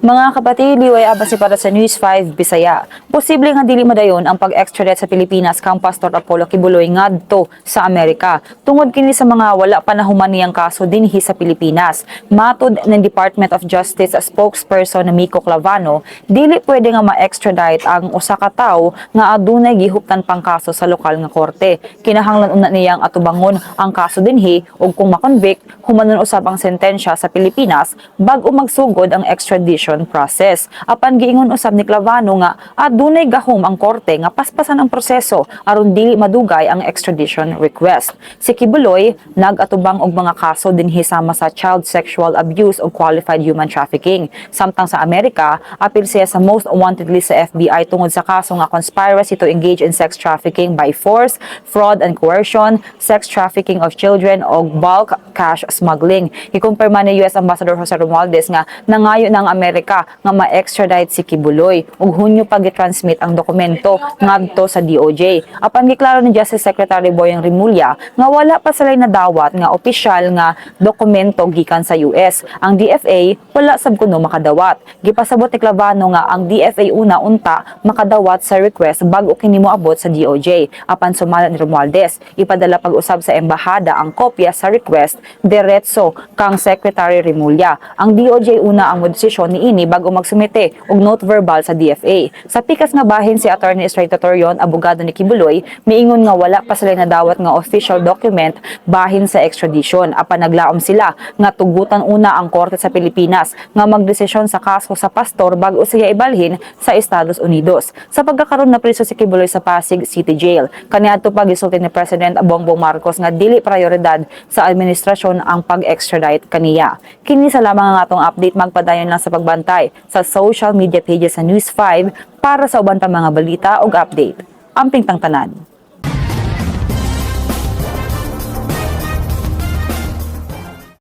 Mga kapatid, liway abasi para sa News 5 Bisaya. Posible nga dili madayon ang pag-extradite sa Pilipinas kang Pastor Apollo Kibuloy ngadto sa Amerika. Tungod kini sa mga wala pa nahuman niyang kaso dinhi sa Pilipinas. Matod ng Department of Justice spokesperson na Miko Clavano, dili pwede nga ma-extradite ang usa ka tawo nga adunay gihuptan pang kaso sa lokal nga korte. Kinahanglan una niyang atubangon ang kaso dinhi ug kung makonvict, humanon usab ang sentensya sa Pilipinas bag-o magsugod ang extradition process. Apan giingon usab ni Clavano nga adunay gahom ang korte nga paspasan ang proseso aron dili madugay ang extradition request. Si Kibuloy nag-atubang og mga kaso dinhi sama sa child sexual abuse o qualified human trafficking. Samtang sa Amerika, apil siya sa most wanted list sa FBI tungod sa kaso nga conspiracy to engage in sex trafficking by force, fraud and coercion, sex trafficking of children o bulk cash smuggling. Ikumpirma ni US Ambassador Jose Romualdez nga nangayo ng Amerika nga ma-extradite si Kibuloy ug hunyo pa gitransmit ang dokumento ngadto sa DOJ. Apan giklaro ni Justice Secretary Boyeng Rimulya nga wala pa sila nadawat nga opisyal nga dokumento gikan sa US. Ang DFA wala sab kuno makadawat. Gipasabot ni Clavano nga ang DFA una unta makadawat sa request bago kini moabot sa DOJ. Apan sumala ni Romualdez, ipadala pag-usab sa embahada ang kopya sa request diretso kang Secretary Rimulya. Ang DOJ una ang modesisyon ni ini bago magsumite og note verbal sa DFA. Sa pikas nga bahin si Attorney Estrella Torion, abogado ni Kibuloy, miingon nga wala pa sila nadawat nga official document bahin sa extradition. Apan naglaom sila nga tugutan una ang korte sa Pilipinas nga magdesisyon sa kaso sa pastor bago siya ibalhin sa Estados Unidos. Sa pagkakaroon na priso si Kibuloy sa Pasig City Jail, kaniadto pa ni President Bongbong Marcos nga dili prioridad sa administrasyon ang pag-extradite kaniya. Kini sa lamang ang atong update magpadayon lang sa pagbantay sa social media pages sa News 5 para sa uban pa mga balita ug update. Amping tang tanan.